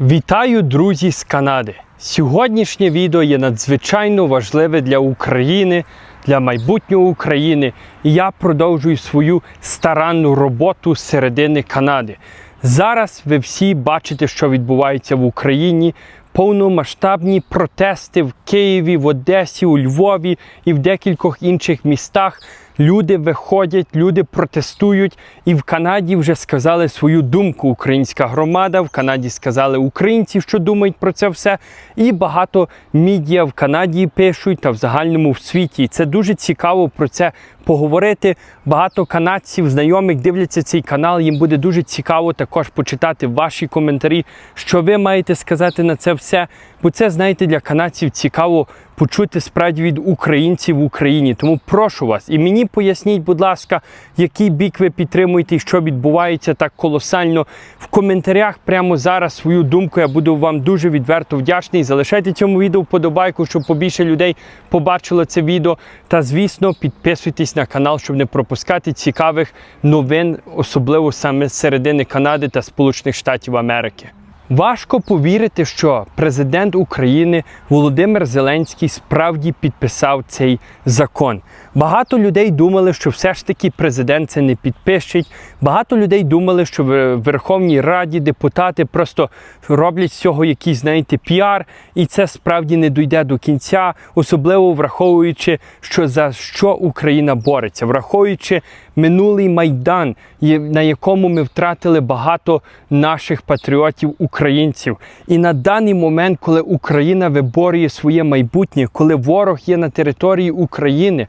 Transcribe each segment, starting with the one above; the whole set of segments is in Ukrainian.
Вітаю, друзі з Канади! Сьогоднішнє відео є надзвичайно важливе для України, для майбутнього України. І я продовжую свою старанну роботу середини Канади. Зараз ви всі бачите, що відбувається в Україні. Повномасштабні протести в Києві, в Одесі, у Львові і в декількох інших містах. Люди виходять, люди протестують, і в Канаді вже сказали свою думку. Українська громада в Канаді сказали українці, що думають про це все. І багато медіа в Канаді пишуть та в загальному в світі. І це дуже цікаво про це поговорити. Багато канадців, знайомих дивляться цей канал. Їм буде дуже цікаво також почитати ваші коментарі, що ви маєте сказати на це все. Бо це, знаєте, для канадців цікаво почути справді від українців в Україні. Тому прошу вас і мені поясніть, будь ласка, який бік ви підтримуєте і що відбувається так колосально. В коментарях прямо зараз свою думку. Я буду вам дуже відверто вдячний. Залишайте цьому відео вподобайку, щоб побільше людей побачило це відео. Та звісно, підписуйтесь на канал, щоб не пропускати цікавих новин, особливо саме з середини Канади та Сполучених Штатів Америки. Важко повірити, що президент України Володимир Зеленський справді підписав цей закон. Багато людей думали, що все ж таки президент це не підпишить. Багато людей думали, що в Верховній Раді депутати просто роблять з цього якийсь, знаєте, піар, і це справді не дійде до кінця, особливо враховуючи, що за що Україна бореться, враховуючи минулий майдан, на якому ми втратили багато наших патріотів українців. І на даний момент, коли Україна виборює своє майбутнє, коли ворог є на території України.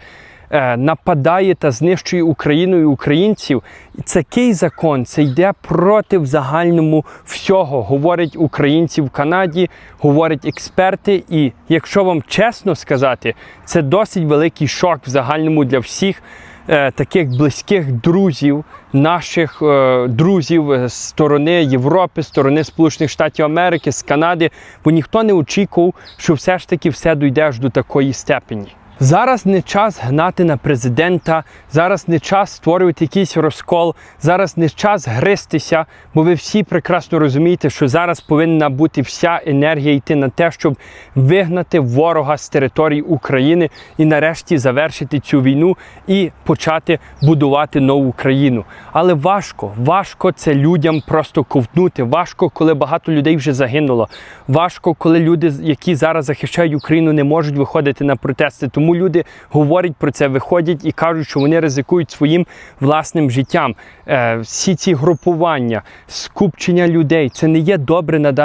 е, Нападає та знищує Україну і українців. Це кий закон, це йде проти в загальному всього. Говорять українці в Канаді, говорять експерти. І якщо вам чесно сказати, це досить великий шок в загальному для всіх таких близьких друзів, наших е, друзів з сторони Європи, з сторони Сполучених Штатів Америки, з Канади, бо ніхто не очікував, що все ж таки все дійде аж до такої степені. Зараз не час гнати на президента, зараз не час створювати якийсь розкол, зараз не час гристися, бо ви всі прекрасно розумієте, що зараз повинна бути вся енергія йти на те, щоб вигнати ворога з території України і нарешті завершити цю війну і почати будувати нову країну. Але важко, важко це людям просто ковтнути. Важко, коли багато людей вже загинуло. Важко, коли люди, які зараз захищають Україну, не можуть виходити на протести. Тому люди говорять про це, виходять і кажуть, що вони ризикують своїм власним життям. Е, всі ці групування, скупчення людей це не є добре на